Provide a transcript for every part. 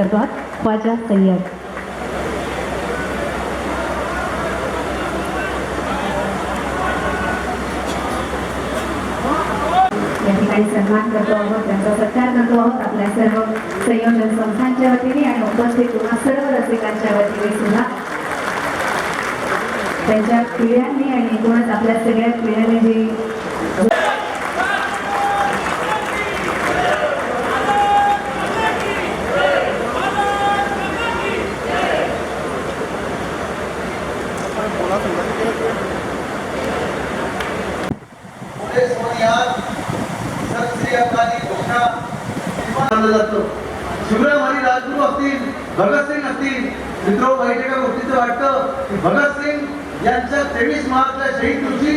सर्वात ख्वाजा सय्यद या ठिकाणी सन्मान करतो आहोत त्यांचा सत्कार करतो आहोत आपल्या सर्व संयोजन संस्थांच्या वतीने आणि उपस्थित पुन्हा सर्व रसिकांच्या वतीने सुद्धा. त्यांच्या पिढ्यांनी आणि एकूणच आपल्या सगळ्या पिढ्यांनी जी मार्चच्या दिवशी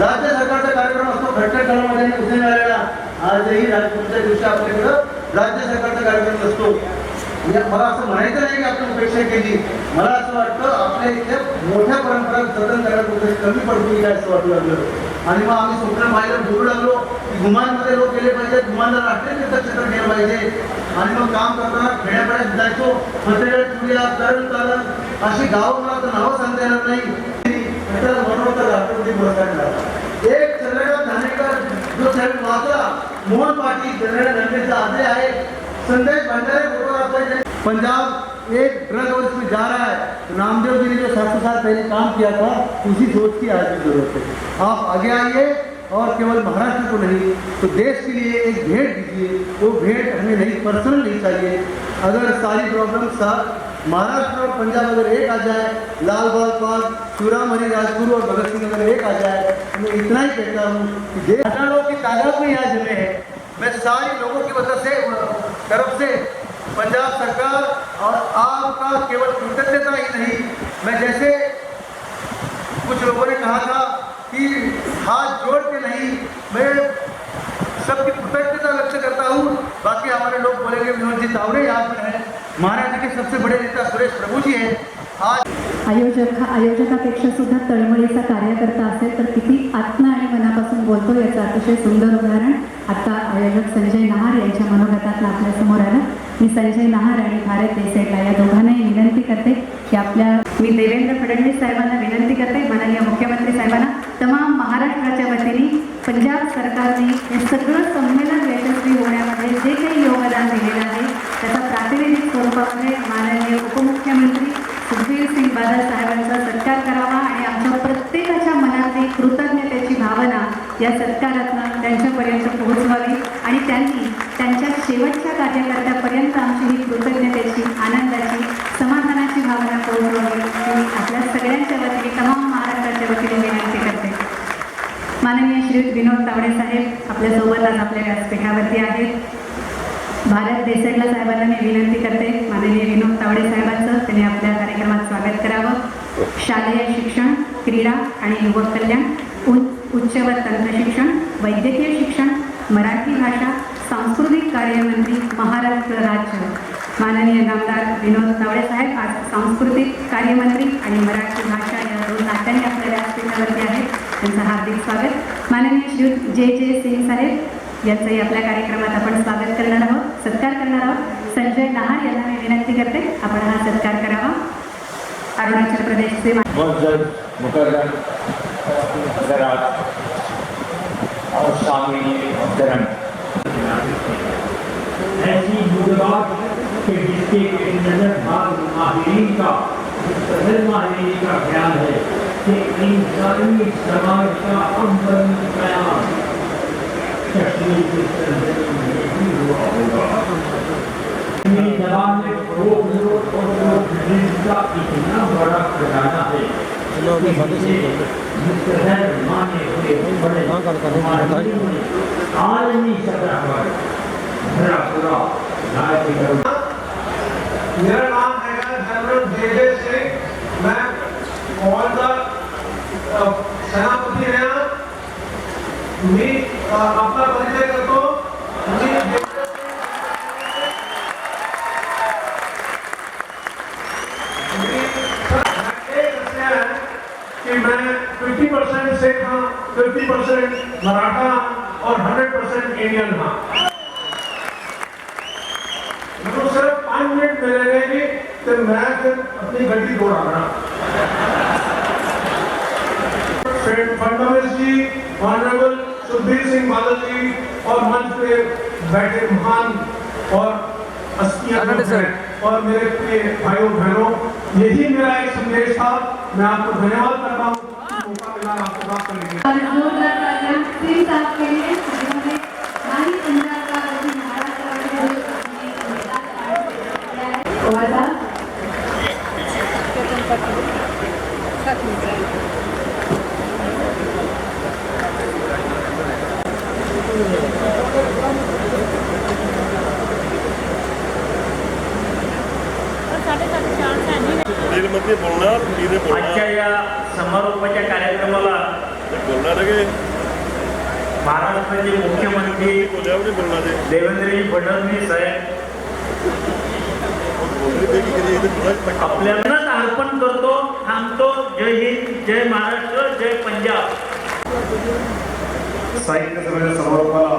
राज्य सरकारचा कार्यक्रम असतो. खटखट काळामध्ये मिळालेला आजही राजगुरूच्या दिवशी आपल्याकडं राज्य सरकारचा कार्यक्रम असतो म्हणजे मला असं म्हणायचं नाही की आपण उपेक्षा केली. मला असं वाटतं आपल्या इथे मोठ्या परंपरा जतन करायला कमी पडतो की काय असं वाटू लागलं. आणि मग आम्ही स्वप्न पाहिलं बोलू लागलो की गुमानमध्ये लोक गेले पाहिजे गुमानला राष्ट्रीय तीर्थक्षेत्र गेलं पाहिजे. आणि मग काम करताना खेड्यापाड्यात जायचो. मध्यवेळ चुलिया तरण तारण अशी गावं मला तर नावं सांगता येणार नाही. तर मनोरंजन राष्ट्रपती पुरस्कार मिळाला एक चंद्रकांत धानेकर जो साहेब वाचला मोहन पाटील चंद्रकांत धानेचा आदे आहे संदेश भंडारे फोटोग्राफर पंजाब एक ड्रग हाउस में जा रहा है। तो नामदेव जी ने जो सात सौ साल पहले काम किया था, उसी सोच की आज भी ज़रूरत है। आप आगे आइए और केवल महाराष्ट्र को नहीं तो देश के लिए एक भेंट दीजिए। वो भेंट हमें नहीं, पर्सनल नहीं चाहिए। अगर सारी प्रॉब्लम सा महाराष्ट्र और पंजाब अगर एक आ जाए, लाल पाल शिवराम हरि राजगुरु और भगत सिंह अगर एक आ जाए तो मैं इतना ही कहता हूँ कि देश हज़ारों की तादाद में यहाँ जमे हैं। मैं सारे लोगों की वजह से, तरफ़ से पंजाब सरकार और आपका केवल कृतज्ञता ही नहीं, मैं जैसे कुछ लोगों ने कहा था कि हाथ जोड़ के नहीं, मैं सबकी कृतज्ञता व्यक्त करता हूँ। बाकी हमारे लोग बोलेंगे, विनोद जी तावड़े यहाँ पर हैं महाराष्ट्र के सबसे बड़े सुरेश प्रभूजी आहेत. आयोजक हा आयोजकापेक्षा सुद्धा तळमळीचा कार्यकर्ता असेल तर किती आत्मा आणि मनापासून बोलतो याचं अतिशय सुंदर उदाहरण आता आयोजक संजय नहार यांच्या आपल्या आपल्यासमोर आलं. मी संजय नहार आणि भारत देसाईला या दोघांनाही विनंती करते की आपल्या मी देवेंद्र फडणवीस साहेबांना विनंती करते माननीय मुख्यमंत्री साहेबांना तमाम महाराष्ट्राच्या वतीने पंजाब सरकारने हे सगळं संमेलन यशस्वी होण्यामध्ये जे काही योगदान दिलेलं आहे त्याचा प्रातिनिधिक माननीय उपमुख्यमंत्री सुखबीर सिंग बादल साहेबांचा सत्कार करावा आणि आमच्या प्रत्येकाच्या मनातली कृतज्ञतेची भावना या सत्कारातनं त्यांच्यापर्यंत पोहोचवावी आणि त्यांनी त्यांच्या शेवटच्या कार्यकर्त्यापर्यंत आमची ही कृतज्ञतेची आनंदाची समाधानाची भावना पोहोचवावी मी आपल्या सगळ्यांच्या वतीने तमाम महाराष्ट्राच्या वतीने विनंती करते. माननीय श्री विनोद तावडे साहेब आपल्यासोबत आज आपल्या व्यासपीठावरती आहेत. भारत देसाईला साहेबांना मी विनंती करते. माननीय विनोद तावडे साहेबांचं त्यांनी आपल्या कार्यक्रमात स्वागत करावं. शालेय शिक्षण क्रीडा आणि युवक कल्याण उच्च उच्च व तंत्रशिक्षण वैद्यकीय शिक्षण मराठी भाषा सांस्कृतिक कार्यमंत्री महाराष्ट्र राज्य. माननीय नामदार विनोद तावडे साहेब आज सांस्कृतिक कार्यमंत्री आणि मराठी भाषा या दोन नात्यांनी आपल्या व्यासपीठावरती आहेत. त्यांचं हार्दिक स्वागत. माननीय श्री जे जे सिंग साहेब यांचंही आपल्या कार्यक्रमात आपण स्वागत करणार आहोत. सत्कार करणार आहोत. संजय नहार यांना मी विनंती करते आपण हा सत्कार करावा. अरुणाचल प्रदेशचे और शामिल ऐसी मुद्रात के जिसके नज़र भाग माहिरीन का मुस्तहिल माहिरीन का ख्याल है कि इंसानी समाज का अमन कयाम जबान में रोग निरोध और रोग रिलीज़ का इतना बड़ा खजाना है आलमी सतह पर भरा पूरा मेरा नाम है जनरल जेजे सिंह मैं ऑल द सेनापति रहा आपला परिचय करतो तुम्ही कि परसेंट इंडियन हाँ सिर्फ़ पाँच मिनट मिलेंगे कि तो मैं फिर अपनी गड्डी जी ऑनरेबल सुखबीर सिंह बादल जी और मंच पे बैठे महान और अस्थियाँ और मेरे प्रिय भाइयों बहनों यही मेरा एक संदेश था। मैं आपको धन्यवाद करता हूँ। कि मौका बोलणार तिने आजच्या या समारोपाच्या कार्यक्रमाला बोलणार आहे. महाराष्ट्राचे मुख्यमंत्री देवेंद्रजी फडणवीस साहेब आपल्यालाच अर्पण करतो थांबतो. जय हिंद जय महाराष्ट्र जय पंजाब. साहित्य सभेच्या समारोपाला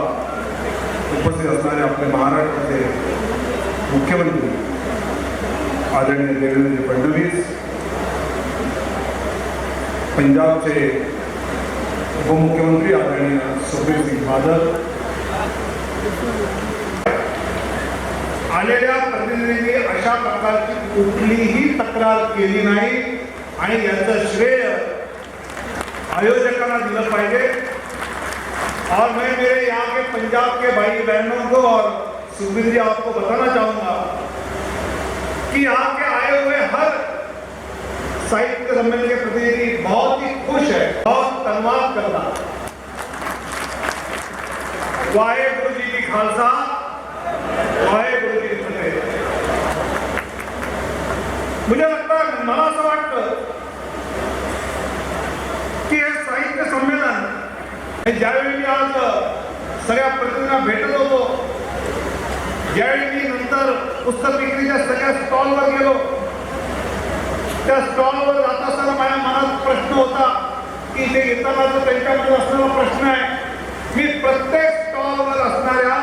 उपस्थित असणारे आपले महाराष्ट्राचे मुख्यमंत्री आदरणीय देवेंद्रजी फडणवीस पंजाबचे उपमुख्यमंत्री आदरणीय सुखबीर सिंग बादल आलेल्या प्रतिनिधींनी अशा प्रकारची कुठलीही तक्रार केली नाही आणि याचं श्रेय आयोजकांना दिलं पाहिजे. और मैं मेरे यहाँ के पंजाब के भाई बहनों को और सुखबीर जी आपको बताना चाहूँगा कि यहाँ के आए हुए हर साहित्य सम्मेलन के प्रतिनिधि बहुत ही खुश है, बहुत धन्यवाद करता वाहे गुरु जी की खालसा वाहे गुरु जी की फतेह। मुझे लगता है मला असं ज्यावेळी मी आज सगळ्या प्रतिनिधींना भेटत होतो ज्यावेळी मी नंतर पुस्तक विक्रीच्या सगळ्या स्टॉलवर गेलो त्या स्टॉलवर जात असताना माझ्या मनात प्रश्न होता की जे येताना जो त्यांच्यामध्ये असणारा प्रश्न आहे मी प्रत्येक स्टॉलवर असणाऱ्या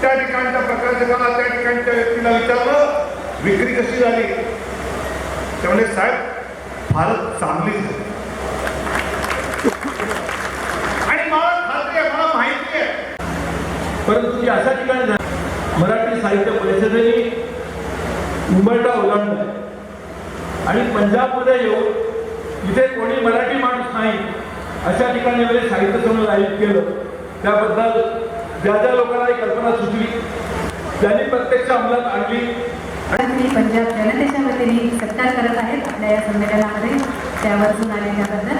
त्या ठिकाणच्या प्रकाशकाला त्या ठिकाणच्या व्यक्तीला विचारलं विक्री कशी झाली? त्यामुळे साहेब फारच चांगली झाली आणि मला खात्री आहे मला माहिती आहे परंतु ती अशा ठिकाणी मराठी साहित्य परिषदेने मुंबईला ओलांडलं. आणि पंजाबमध्ये येऊन इथे कोणी मराठी माणूस नाही अशा ठिकाणी वगैरे साहित्य संमेलन आयोजित केलं. त्याबद्दल ज्या ज्या लोकांना ही कल्पना सुचली त्यांनी प्रत्यक्ष अंमलात आणली. मी पंजाब जनतेच्या वतीने सत्कार करत आहेत आपल्या या संमेलनामध्ये. त्यावर आलेल्याबद्दल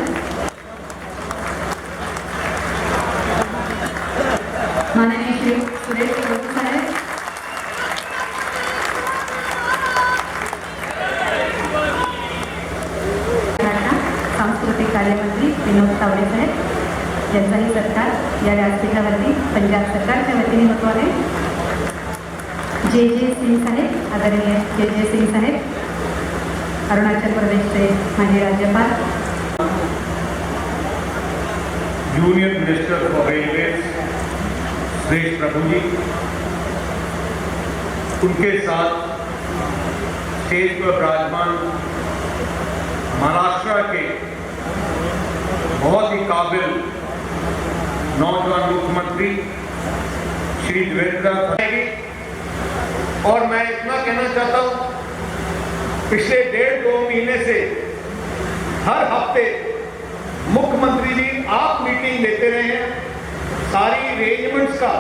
माननीय श्री सुरेश प्रभू साहेब. सांस्कृतिक कार्यमंत्री विनोद तावडे साहेब. यांचाही सत्कार या व्यासपीठावरती पंजाब सरकारच्या वतीने होतो आहे. जे जे सिंग साहेब आदरणीय जे जे सिंग साहेब अरुणाचल प्रदेशचे माजी राज्यपाल. Union minister for railways Suresh Prabhu ji, उनके साथ स्टेज पर विराजमान महाराष्ट्र के बहुत ही काबिल नौजवान मुख्यमंत्री श्री देवेंद्र और मैं इतना कहना चाहता हूँ, पिछले डेढ़ दो महीने से हर हफ़्ते मुख्यमंत्री जी आप मीटिंग लेते रहे हैं। सारी अरेंजमेंट्स का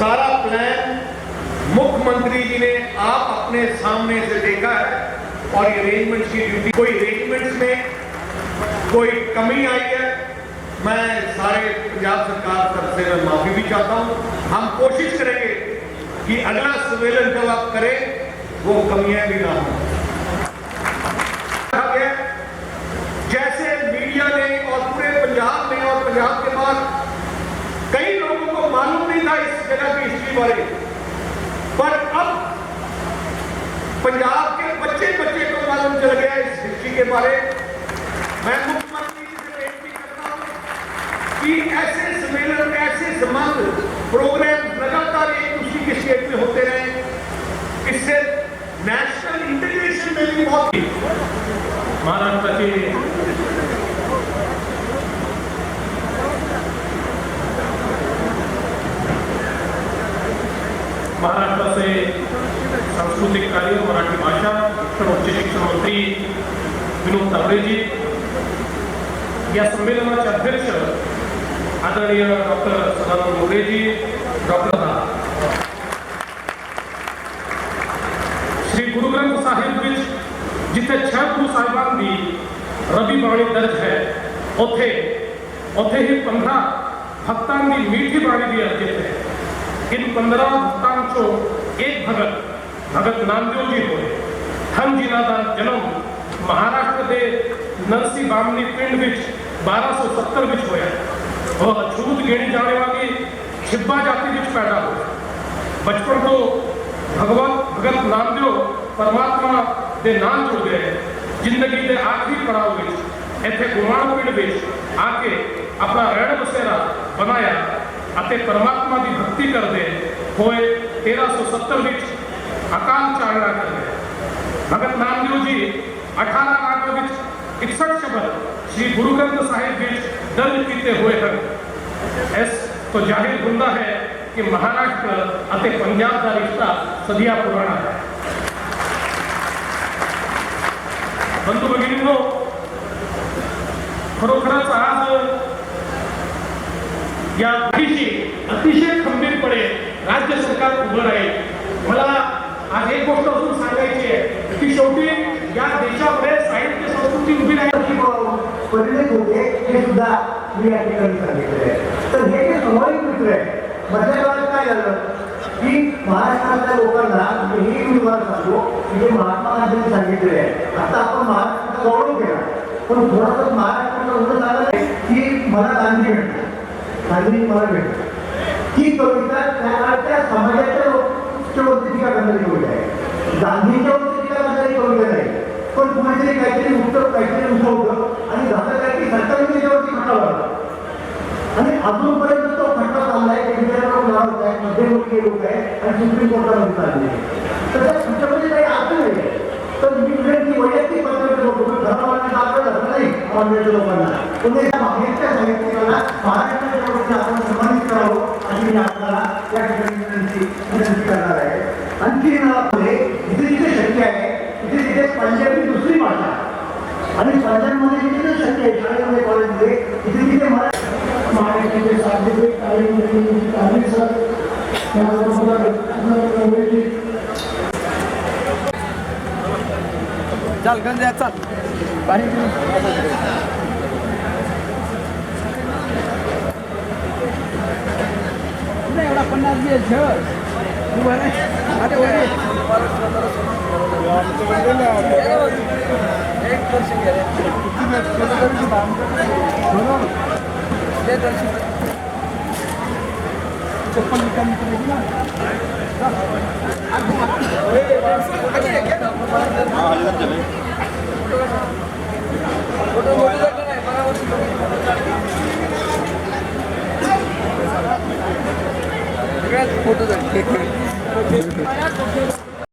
सारा प्लान मुख्यमंत्री जी ने आप अपने सामने से देखा है और अरेंजमेंट्स की ड्यूटी कोई अरेंजमेंट्स में कोई कमी आई है? मैं सारे पंजाब सरकार तरफ़ से मैं माफ़ी भी चाहता हूँ। हम कोशिश करेंगे कि अगला सम्मेलन जब आप करें, वो कमियाँ भी ना हो। जैसे मीडिया ने और पूरे पंजाब में और पंजाब के बाद तकलीफ़ आई पर अब पंजाब के बच्चे बच्चे को मालूम चल गया इस हिस्ट्री के बारे। मैं मुख्यमंत्री से बेनती करता हूँ कि ऐसे सम्मेलन, ऐसे संबंध प्रोग्राम लगातार एक दूसरी के शेप में होते रहे। इससे नेशनल इंटीग्रेशन में भी बहुत महाराष्ट्र के महाराष्ट्र से सांस्कृतिक कार्य, मराठी भाषा शिक्षण उच्च शिक्षण मंत्री विनोद तावडेजी या संमेलनाचे अध्यक्ष आदरणीय doctor Sadanand Moreji doctor Shri Guru Granth Sahib which जिथे छह गुरु साहिबान की रबी बाणी दर्ज है उथे उथे ही पंद्रह भक्तों की मीठी बाणी भी अर्जित है। इन 15 ਭਗਤਾਂ ਚੋਂ ਇੱਕ ਭਗਤ ਭਗਤ ਨਾਮਦੇਵ ਜੀ ਹੋਏ ਹਨ ਜਿਨ੍ਹਾਂ ਦਾ ਜਨਮ ਮਹਾਰਾਸ਼ਟਰ ਦੇ ਨਰਸੀ ਬਾਮਨੀ ਪਿੰਡ ਵਿੱਚ 1270 ਵਿੱਚ ਹੋਇਆ ਉਹ ਅਛੂਤ ਗਿਣੀ ਜਾਣੇ ਵਾਲੀ ਛਿੱਬਾ ਜਾਤੀ ਵਿੱਚ ਪੈਦਾ ਹੋਇਆ ਬਚਪਨ ਤੋਂ ਭਗਵਤ ਭਗਤ ਨਾਮਦੇਵ ਪਰਮਾਤਮਾ ਦੇ ਨਾਲ ਜੁੜ ਗਏ ਜ਼ਿੰਦਗੀ ਦੇ ਆਖਰੀ ਪੜਾਅ ਵਿੱਚ ਇੱਥੇ ਗੁਰਮਾਨ ਪਿੰਡ ਵਿੱਚ ਆ ਕੇ ਆਪਣਾ ਰਹਿਣ ਬਸੇਰਾ ਬਣਾਇਆ ਅਤੇ ਪਰਮਾਤਮਾ ਦੀ ਭਗਤੀ ਕਰਦੇ ਹੋਏ 1370 ਵਿੱਚ ਅਕਾਲ ਚਾਲਨਾ ਕਰ ਗਏ ਭਗਤ ਨਾਮਦੇਵ ਜੀ 18 ਰਾਗਾਂ ਵਿੱਚ 61 ਸ਼ਬਦ ਸ੍ਰੀ ਗੁਰੂ ਗ੍ਰੰਥ ਸਾਹਿਬ ਵਿੱਚ ਦਰਜ ਕੀਤੇ ਹੋਏ ਹਨ ਇਸ ਤੋਂ ਜ਼ਾਹਿਰ ਹੁੰਦਾ ਹੈ ਕਿ ਮਹਾਰਾਸ਼ਟਰ ਅਤੇ ਪੰਜਾਬ ਦਾ ਰਿਸ਼ਤਾ ਸਦੀਆਂ ਪੁਰਾਣਾ ਹੈ बंधू भगिनींनो खरोखरच आज या गोष्टीशी अतिशय खंबीरपणे राज्य सरकार उभं राहील. मला आज एक गोष्ट अजून सांगायची आहे की शेवटी या देशामध्ये साहित्य संस्कृती उभी राहील परिणित होते हे सुद्धा मी या ठिकाणी सांगितले आहे तर हे जे स्वाभाविक मित्र आहे मधल्या काळात काय झालं? की महाराष्ट्रातल्या लोकांना हे मी तुम्हाला सांगतो की जे महात्मा गांधींनी सांगितले आहे आता आपण महाराष्ट्राचा गौरव केला पण थोडासा महाराष्ट्र नागरिक मला भेटतो ही कविता त्या काळच्या समाजाच्या वरती टीका करणारी कविता आहे. गांधीच्या वरती टीका करणारी कविता नाही पण कुणीतरी काहीतरी उत्तर काहीतरी उठवलं आणि झालं काय की सरकारने त्याच्यावरती खटा वाढला आणि अजूनपर्यंत तो खटला चाललाय. की लोक मध्यवर्गीय लोक आहेत आणि सुप्रीम कोर्टामध्ये चालले. तर त्या खटल्यामध्ये काही अर्थ नाही. तर मी म्हणेन वैयक्तिक पत्राचे लोक धर्माला आपलं नाही. ऑनलाईन लोकांना. पण साहित्यिकांना महाराष्ट्र साहित्यिकाला महाराष्ट्राच्या वतीने आपण सन्मानित करावं आणि मी आपल्याला या ठिकाणी विनंती विनंती करणार आहे आणखी जिथे जिथे शक्य आहे तिथे तिथे पंजाबी दुसरी भाषा राज्यांमध्ये किती जिथे शक्य आहे शाळेमध्ये कॉलेजमध्ये? तिथे तिथे मराठी महाराष्ट्राचे सार्वजनिक कार्यमंत्री काळे सर त्याबरोबर चाल गंज चाल. पाणी एवढा पन्नास दिवस चप्पल निकल निकलेगी ना फोटो मोटो देखना है बड़ा फोटो देख फोटो देख